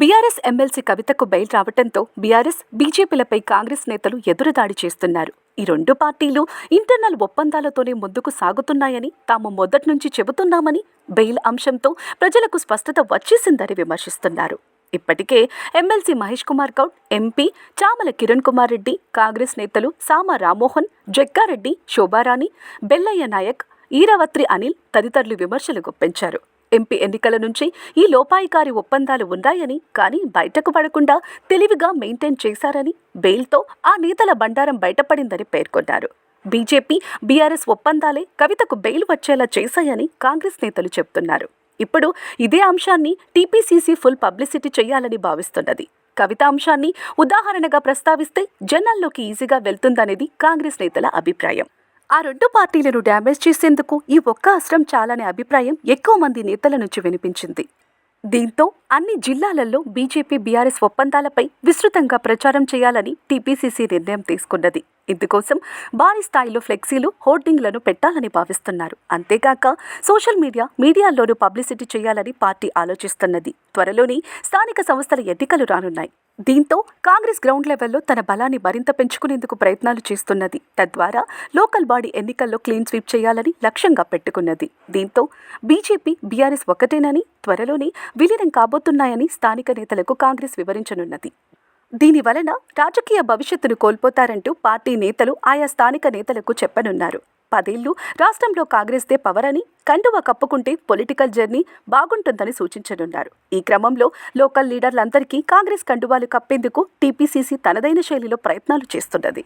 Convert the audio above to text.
BRS MLC కవితకు bail రావడంతో BRS బీజేపీలపై కాంగ్రెస్ నేతలు ఎదురుదాడి చేస్తున్నారు. ఈ రెండు పార్టీలు ఇంటర్నల్ ఒప్పందాలతోనే ముందుకు సాగుతున్నాయని తాము మొదటి నుంచి చెబుతున్నామని బెయిల్ అంశంతో ప్రజలకు స్పష్టత వచ్చేసిందని విమర్శిస్తున్నారు. ఇప్పటికే ఎమ్మెల్సీ మహేష్ కుమార్ గౌడ్ ఎంపీ చామల కిరణ్ కుమార్ రెడ్డి కాంగ్రెస్ నేతలు సామ రామ్మోహన్ జగ్గారెడ్డి శోభారాణి బెల్లయ్య నాయక్ ఈరవత్రి అనిల్ తదితరులు విమర్శలు గుప్పించారు. ఎంపీ ఎన్నికల నుంచి ఈ లోపాయికారి ఒప్పందాలు ఉన్నాయని కానీ బయటకు పడకుండా తెలివిగా మెయింటైన్ చేశారని బెయిల్తో ఆ నేతల బండారం బయటపడిందని పేర్కొన్నారు. బీజేపీ బీఆర్ఎస్ ఒప్పందాలే కవితకు బెయిల్ వచ్చేలా చేశాయని కాంగ్రెస్ నేతలు చెబుతున్నారు ఇప్పుడు ఇదే అంశాన్ని టీపీసీసీ ఫుల్ పబ్లిసిటీ చేయాలని భావిస్తున్నది. కవిత అంశాన్ని ఉదాహరణగా ప్రస్తావిస్తే జనాల్లోకి ఈజీగా వెళ్తుందనేది కాంగ్రెస్ నేతల అభిప్రాయం. ఆ రెండు పార్టీలను డ్యామేజ్ చేసేందుకు ఈ ఒక్క అస్త్రం చాలనే అభిప్రాయం ఎక్కువ మంది నేతల నుంచి వినిపించింది. దీంతో అన్ని జిల్లాలలో బీజేపీ బీఆర్ఎస్ ఒప్పందాలపై విస్తృతంగా ప్రచారం చేయాలని టీపీసీసీ నిర్ణయం తీసుకున్నది. ఇందుకోసం భారీ స్థాయిలో ఫ్లెక్సీలు హోర్డింగ్లను పెట్టాలని భావిస్తున్నారు. అంతేకాక సోషల్ మీడియా మీడియాల్లోనూ పబ్లిసిటీ చేయాలని పార్టీ ఆలోచిస్తున్నది. త్వరలోని స్థానిక సంస్థల ఎన్నికలు రానున్నాయి. దీంతో కాంగ్రెస్ గ్రౌండ్ లెవెల్లో తన బలాన్ని మరింత పెంచుకునేందుకు ప్రయత్నాలు చేస్తున్నది. తద్వారా లోకల్ బాడీ ఎన్నికల్లో క్లీన్ స్వీప్ చేయాలని లక్ష్యంగా పెట్టుకున్నది. దీంతో బీజేపీ బీఆర్ఎస్ ఒకటేనని త్వరలోనే విలీనం కాబోతున్నాయని స్థానిక నేతలకు కాంగ్రెస్ వివరించనున్నది. దీని వలన రాజకీయ భవిష్యత్తును కోల్పోతారంటూ పార్టీ నేతలు ఆయా స్థానిక నేతలకు చెప్పనున్నారు. పదేళ్ళు రాష్ట్రంలో కాంగ్రెస్దే పవర్ అని కండువ కప్పుకుంటే పొలిటికల్ జర్నీ బాగుంటుందని సూచించనున్నారు. ఈ క్రమంలో లోకల్ లీడర్లందరికీ కాంగ్రెస్ కండువాలు కప్పేందుకు టీపీసీసీ తనదైన శైలిలో ప్రయత్నాలు చేస్తున్నది.